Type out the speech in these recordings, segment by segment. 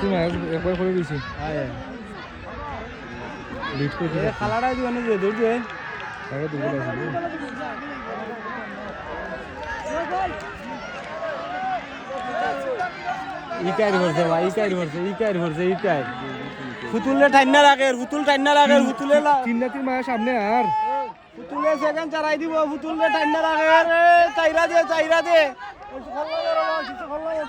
তুমি একবার করে দিছি খালাটাই দিবেন দৌড় দিয়ে দুটো আছে ইকাইর ভরছে ভাই ইকাইর ভরছে ইকাইর ভরছে ইকাই ফুতুলে ঠান্ডা লাগে ফুতুল ঠান্ডা লাগে ফুতুলে রাতির মায়ের সামনে আর। ফুতুলে সেকেন্ড চারাই দিব ফুতুলে ঠান্ডা লাগে রে চাইরা দে চাইরা দে। কিছু খোলা দে রে বাবা, কিছু খোলা দে।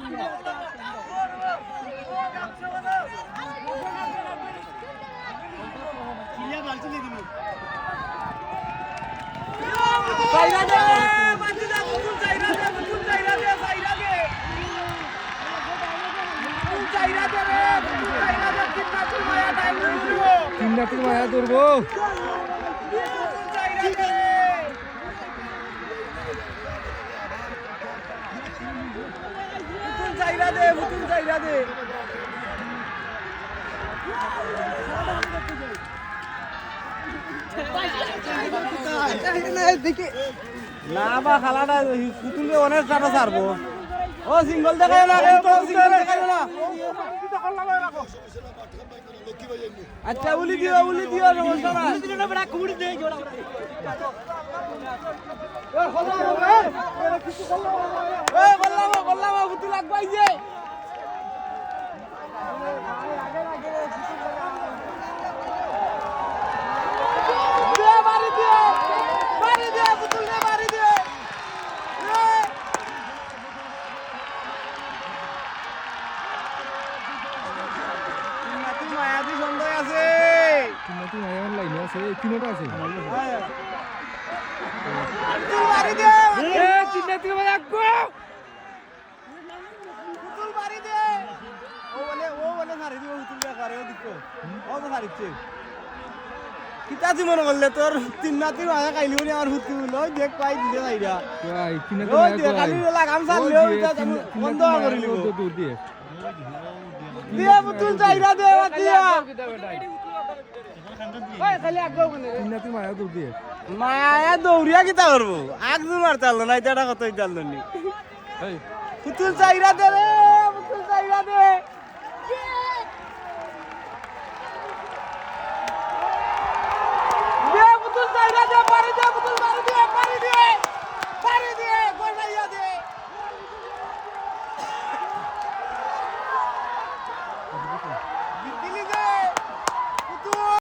চাইরা দে বাজি দে ফুতুল চাইরা দে ফুতুল চাইরা দে চাইরা দে ফুতুল চাইরা দে রে ফুতুল চাইরা দে কিন্না তুই মায়া টাইম দিব তিন রাতির মায়া ধরবো। না বা খালাটা পুতুলে অনেক টাকা ছাড়বো। ও সিঙ্গল দেখায় না তো সিঙ্গল দেখায় না? আচ্ছা উলি দিও উলি দিও সমস্যা না। উলি দিও না বড় কুড়ি দে জোড়া এ লাগবাই যে দে মারি দে মারি দে পুতুল দে মারি দে এ নাতি মায়াবী সন্দেহ আছে। তিন রাতির মায়া লাইনে আছে তিনটা আছে পুতুল মারি দে এ তিন রাতির মায়া গো পুতুল মারি দে ও বলে ও বলে সারি দিব পুতুল দে করে ও দিকো ও তো সারিছে কিতা তুই মনে করলে তোর তিন নাতি মায়া খাইলি উনি আমার হুতি বলল দেখ পাই দিলে যাইরা কই তিন দিয়ে কালি লাগাম সারলেও এটা বন্ধ করে লিব দূর দিয়ে। দিয়ে পুতুল চাইরা দে দিয়া। মায়া দৌড়িয়া কিতা করব? আগ দূর মারতে পারল না এটা কত চাললো নি। পুতুল চাইরা দে রে পুতুল চাইরা দে দে।